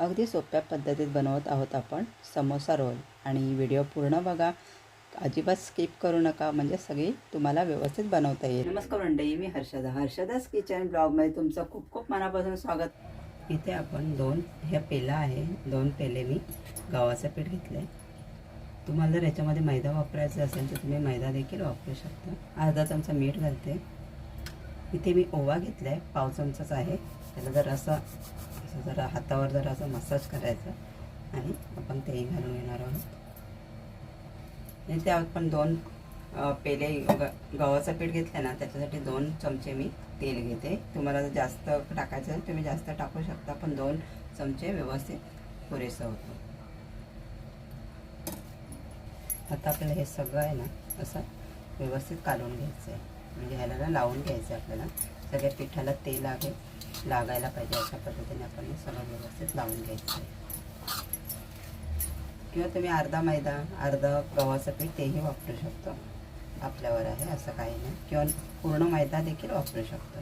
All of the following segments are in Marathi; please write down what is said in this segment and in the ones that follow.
अगदी सोप्या पद्धतीत बनवत आहोत आपण समोसा रोल. आणि व्हिडिओ पूर्ण बघा. अजिबात स्किप करू नका म्हणजे सगळी तुम्हाला व्यवस्थित बनवता येईल. नमस्कार मंडळी मी हर्षदा. हर्षदास किचन ब्लॉगमध्ये तुमचं खूप खूप मनापासून स्वागत. इथे आपण दोन ह्या पेला आहे दोन पेले मी गव्हाचं पीठ घेतलं आहे तुम्हाला जर याच्यामध्ये मैदा वापरायचा असेल तर तुम्ही मैदा देखील वापरू शकता. अर्धा चमचा मीठ घालते. इथे मी ओवा घेतला आहे पाव चमचाच आहे. त्याला जर असं असं जरा हातावर जरा असं मसाज करायचं आणि आपण तेही घालून घेणार आहोत. आणि त्या पण दोन पेले ग गव्हाचं पीठ घेतलं ना त्याच्यासाठी दोन चमचे मी तेल घेते. तुम्हाला जर जास्त टाकायचं तुम्ही जास्त टाकू शकता पण दोन चमचे व्यवस्थित पुरेसं होतं. आता आपल्याला हे सगळं आहे ना असं व्यवस्थित काढून घ्यायचं आहे म्हणजे ह्याला लावून घ्यायचं आहे आपल्याला. सगळ्या पिठाला तेल लागेल लागायला पाहिजे अशा पद्धतीने आपण हे सगळं व्यवस्थित लावून घ्यायचं आहे. किंवा तुम्ही अर्धा मैदा अर्धा गव्हाचं पीठ तेही वापरू शकतो. आपल्यावर आहे असं काही नाही. किंवा पूर्ण मैदा देखील वापरू शकतो.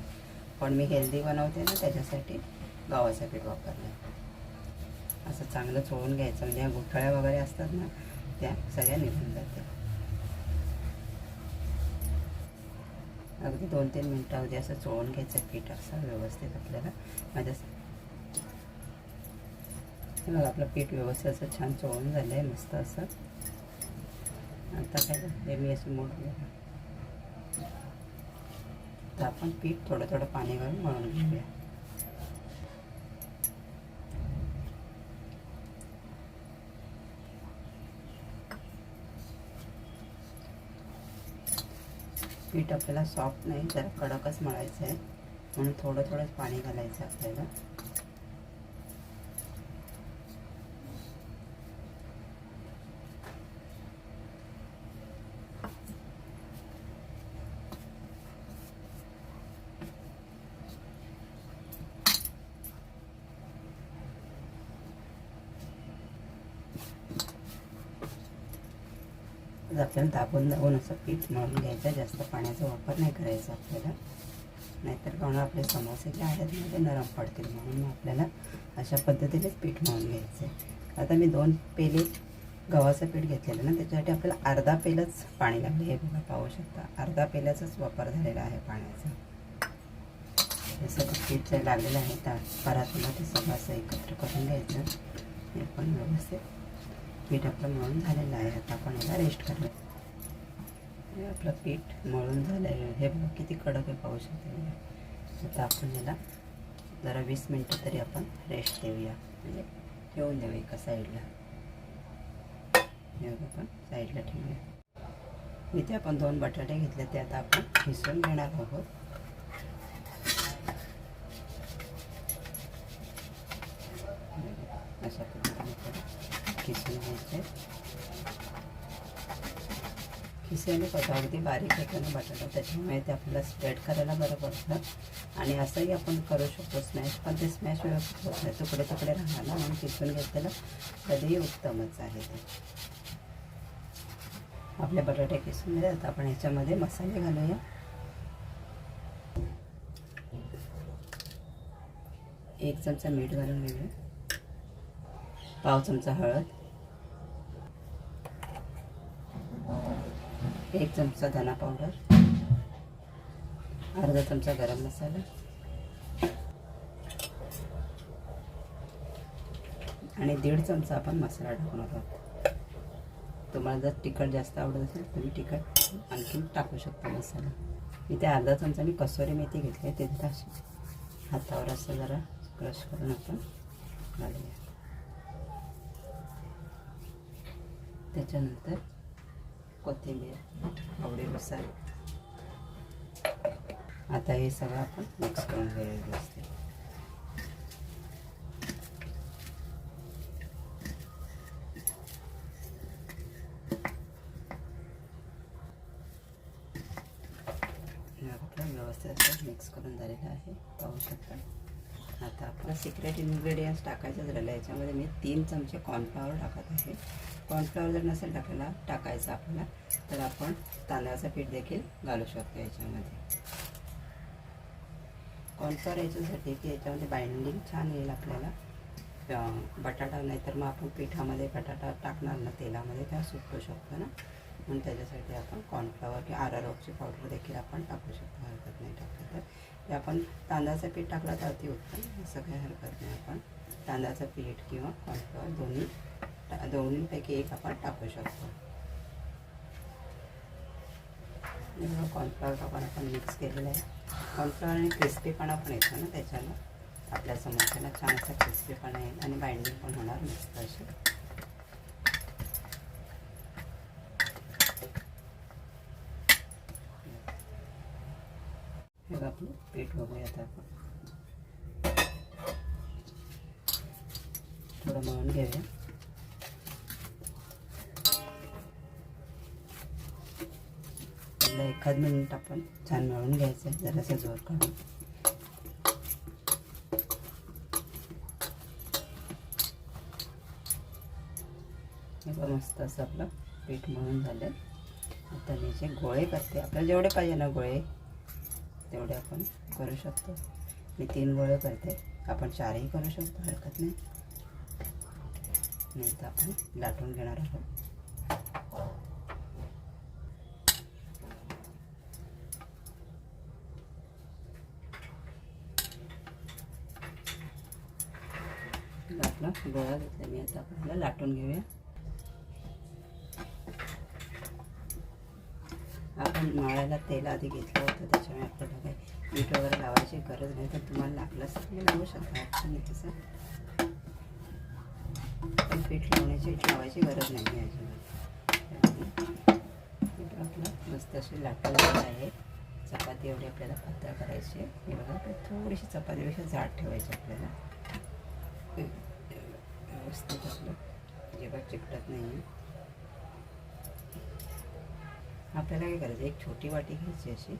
पण मी हेल्दी बनवते ना त्याच्यासाठी गव्हाचं पीठ वापरलं असं चांगलं चोळून घ्यायचं. म्हणजे ह्या गुठळ्या वगैरे असतात ना त्या सगळ्या निघून जातात. अगदी दोन तीन मिनटामध्ये असं चोळून घ्यायचं पीठ असं व्यवस्थित आपल्याला. माझ्या हे बघा आपलं पीठ व्यवस्थित असं छान चोळून झालं आहे मस्त असं. आता काय हे मी असं मोडलं तर आपण पीठ थोडं थोडं पाणी घालून मळून घेऊया. पीठ आपल्याला सॉफ्ट नाही जरा कडकच मळायचं आहे म्हणून थोडं थोडंच पाणी घालायचं आपल्याला. आपल्याला दाबून दाबून असं पीठ मळून घ्यायचं जास्त पाण्याचा वापर नाही करायचा आपल्याला. नाहीतर कारण आपले समोसे जे आहेत ना ते नरम पडतील. म्हणून मग आपल्याला अशा पद्धतीनेच पीठ मळून घ्यायचं आहे आता मी दोन पेले गव्हाचं पीठ घेतलेलं ना त्याच्यासाठी आपल्याला अर्धा पेलच पाणी लागले हे बघा पाहू शकता. अर्धा पेल्याचाच वापर झालेला आहे पाण्याचा. हे सगळं पीठ जे लागलेलं आहे त्या परातीला ते सगळं असं एकत्र करून घ्यायचं. हे पण व्यवस्थित पीठ आपलं मळून झालेलं आहे. आता आपण याला रेस्ट करूया. हे आपलं पीठ मळून झालेलं आहे. हे बघा किती कडक आहे पाहू शकते आता आपण याला जरा वीस मिनटं तरी आपण रेस्ट देऊया. म्हणजे ठेवून देऊ एका साईडला हे बघा आपण साईडला ठेवूया. इथे आपण दोन बटाटे घेतले ते आता आपण खिसून घेणार आहोत अशा पद्धतीने किसून घ्यायचे किसून बघा अगदी बारीक होतं बटाटा त्याच्यामुळे ते आपल्याला स्प्रेड करायला बरं पडतं. आणि असंही आपण करू शकतो स्मॅश पण ते स्मॅश व्यवस्थित होत नाही. तुकडे तुकडे राहणार ना म्हणून किसून घेतलेलं कधीही उत्तमच आहे ते. आपले बटाटे किसून घेतात आता आपण ह्याच्यामध्ये मसाले घालूया. एक चमचा मीठ घालून घेऊया. पाव चमचा हळद. एक चमचा धना पावडर अर्धा चमचा गरम मसाला आणि दीड चमचा आपण मसाला टाकणार आहोत. तुम्हाला जर तिखट जास्त आवडत असेल तुम्ही तिखट आणखीन टाकू शकता मसाला. इथे अर्धा चमचा मी कसोरी मेथी घेतली आहे तिथे अशी हातावर असं जरा क्रश करून आपण घालूया. त्याच्यानंतर कोथिंबीर आवडीनुसार. आता हे सगळं आपण मिक्स करून घ्यायला व्यवस्थित. व्यवस्थित मिक्स करून झालेलं आहे. पाहू शकता. आता आपला सिक्रेट इन्ग्रेडियंट्स टाकायचंच राहिलं याच्यामध्ये मी तीन चमचे कॉर्नफ्लॉवर टाकत आहे. कॉर्नफ्लॉवर जर नसेल टाकायला टाकायचं आपल्याला तर आपण तांदळाचं पीठ देखील घालू शकतो याच्यामध्ये. कॉर्नफ्लॉवर याच्यासाठी की याच्यामध्ये बाइंडिंग छान येईल आपल्याला. बटाटा नाही तर मग आपण पिठामध्ये बटाटा टाकणार ना तेलामध्ये त्या सुटू शकतो ना. म्हणून त्याच्यासाठी आपण कॉर्नफ्लॉवर किंवा आरारोटची पावडर देखील आपण टाकू शकतो. हरकत नाही टाकलं तर. आपण तांदळाचं पीठ टाकलं तर अति उत्तम. असं काही हरकत नाही आपण. तांदळाचं पीठ किंवा कॉर्नफ्लॉवर दोन्ही टा- दोन्हीपैकी एक आपण टाकू शकतो. कॉर्नफ्लॉवर आपण आपण मिक्स केलेलं आहे. कॉर्नफ्लॉवर आणि क्रिस्पीपणा पण येतो ना त्याच्यानं. आपल्या समोरच्याला छान असा क्रिस्पीपणा येईल आणि बाइंडिंग पण होणार मिक्स अशी हे बघ आपलं बघूया आता आपण. थोडं मळून घेऊया. आपलं एखाद मिनिट आपण छान मळून घ्यायचं आहे जरासं जोर काढून. मस्त असं आपलं पीठ मळून झालं. आता मी जे गोळे करते आपल्याला जेवढे पाहिजे ना गोळे तेवढे आपण करू शकतो. मी तीन गोळे करते. आपण चारही करू शकतो हरकत नाही. नाही तर आपण लाटून घेणार आहोत. आपला गोळा घेतला मी. आता आपल्याला लाटून घेऊया. आपण मळायला तेल आधी घेतलं होतं त्याच्यामुळे आपल्याला काही मीठ वगैरे लावायची गरज नाही. तर तुम्हाला लागलं असं तुम्ही लावू शकता. अडचण नाही तसं. पण पीठ लावण्याची लावायची गरज नाही आहे अजिबात. पीठ आपलं मस्त अशी लाटलेलं आहे. चपाती एवढी आपल्याला पातळ करायची हे बघा थोडीशी चपातीपेक्षा जाड ठेवायची आपल्याला. व्यवस्थित आपलं जेव्हा चिकटत नाही आहे आपल्याला काय करायचं? एक छोटी वाटी घ्यायची अशी.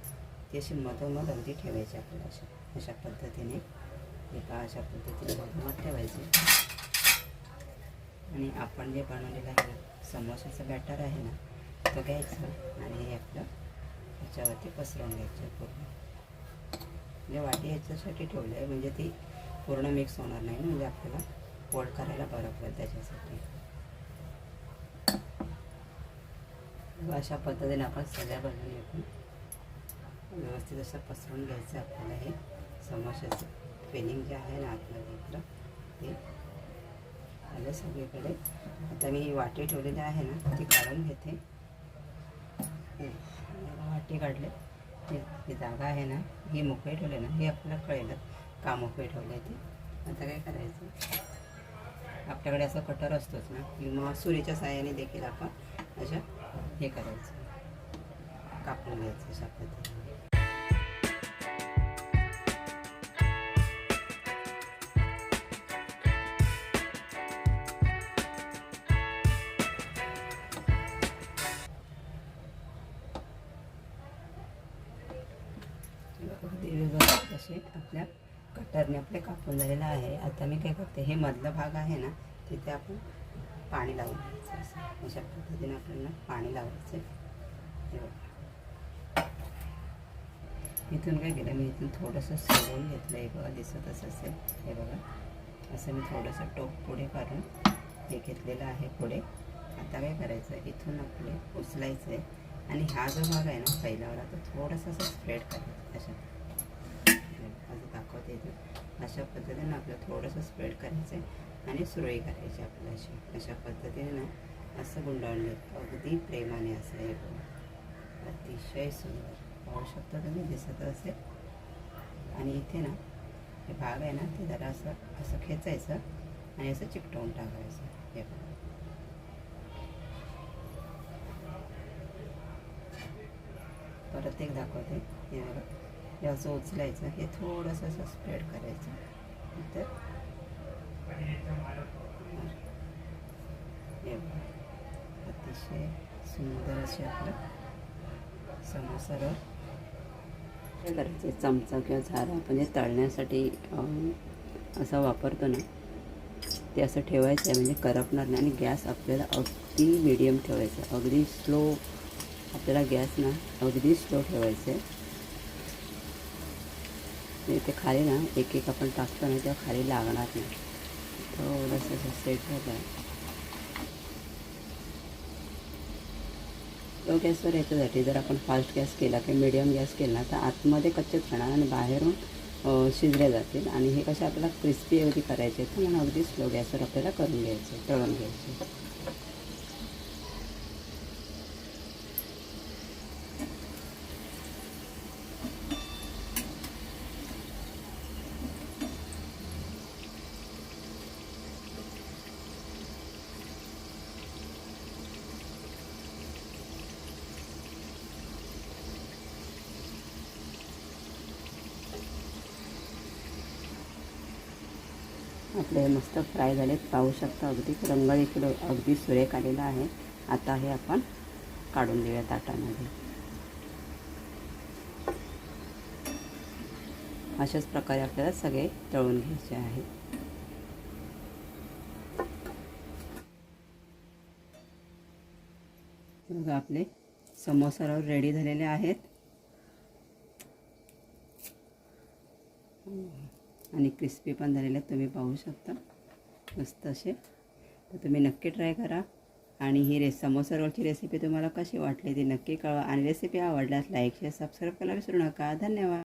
ती अशी मधोमध अगदी ठेवायची आपल्याला अशी अशा पद्धतीने. एका अशा पद्धतीने मधोमध ठेवायची. आणि आपण जे बनवलेलं आहे समोसाचं बॅटर आहे ना तो घ्यायचा आणि हे आपलं ह्याच्यावरती पसरवून घ्यायचं पूर्ण. म्हणजे वाटी ह्याच्यासाठी ठेवलं आहे म्हणजे ती पूर्ण मिक्स होणार नाही म्हणजे आपल्याला फोल्ड करायला बरं पडेल त्याच्यासाठी. अशा पद्धतीने आपण सगळ्या बाजूने व्यवस्थित असं पसरून घ्यायचं आपल्याला हे समोशाचं फिलिंग जे आहे ना आतमध्ये इकडं ते आलं सगळीकडे. आता मी वाटी ठेवलेली आहे ना ती काढून घेते. वाटी काढले. ही जागा आहे ना ही मोकळी ठेवली ना हे आपल्याला कळेल का मोकळी ठेवली ती. आता काय करायचं? आपल्याकडे असं कटर असतोच ना किंवा सुरीच्या साह्याने देखील आपण अशा हे करायचं. कापून घ्यायचं अशा पद्धतीने. व्यवस्थित असे आपल्या कटरने आपले कापून झालेलं आहे. आता मी काय करते हे मधला भाग आहे ना तिथे आपण पाणी लावून अशा पद्धतीने आपल्याला पाणी लावायचं आहे बघा. इथून काय केलं? मी इथून थोडंसं सोडून घेतलं हे बघा दिसत असेल. हे बघा. असं मी थोडंसं टोप पुढे काढून हे घेतलेलं आहे पुढे. आता काय करायचं इथून आपले उचलायचं आहे आणि हा जो भाग आहे ना पहिल्यावर तो थोडंसं असं स्प्रेड करायचं. अशा असं दाखवते इथून. अशा पद्धतीने आपलं थोडंसं स्प्रेड करायचं आहे आणि सुरळी करायची आपल्याला अशी अशा पद्धतीने ना असं गुंडाळलं अगदी प्रेमाने असं हे बघा अतिशय सुंदर पाहू शकता तुम्ही दिसत असेल आणि इथे ना हे भाग आहे ना ते जरा असं असं खेचायचं आणि असं चिकटवून टाकायचं हे बघा परत एक दाखवते हे बघा हे असं उचलायचं हे थोडंसं असं स्प्रेड करायचं तर हे बघा असे सुंदर असे आपलं समोसावर काय करायचं चमचा किंवा झारा आपण जे तळण्यासाठी असा वापरतो ना ते असं ठेवायचं आहे म्हणजे करपणार नाही. आणि गॅस आपल्याला अगदी मिडियम ठेवायचा आहे. अगदी स्लो आपल्याला गॅस ना अगदी स्लो ठेवायचं आहे. ते खाली ना एक एक आपण टाकतो ना तेव्हा खाली लागणार नाही. थोडंसं सेट झालं. आहे लो गॅसवर याच्यासाठी जर आपण फास्ट गॅस केला किंवा मिडियम गॅस केला तर आतमध्ये कच्चेच राहणार आणि बाहेरून शिजले जातील. आणि हे कसे आपल्याला क्रिस्पी अगदी करायचे आहेत म्हणून अगदी स्लो गॅसवर आपल्याला करून घ्यायचे तळून घ्यायचे. आपले मस्त फ्राय झालेत. पाहू शकता अगदी रंग देखील अगदी सुरेख आलेला आहे. आता हे आपण काढून देऊया ताटामध्ये. अशाच प्रकारे आपल्याला सगळे तळून घ्यायचे आहे बघा आपले समोसावर रेडी झालेले आहेत. आणि क्रिस्पी पण झालेले आहेत तुम्ही पाहू शकता. मस्त असे. तर तुम्ही नक्की ट्राय करा. आणि ही रे समोसा रोलची रेसिपी तुम्हाला कशी वाटली ती नक्की कळवा. आणि रेसिपी आवडल्यास लाईक शेअर सबस्क्राईब करायला विसरू नका. धन्यवाद.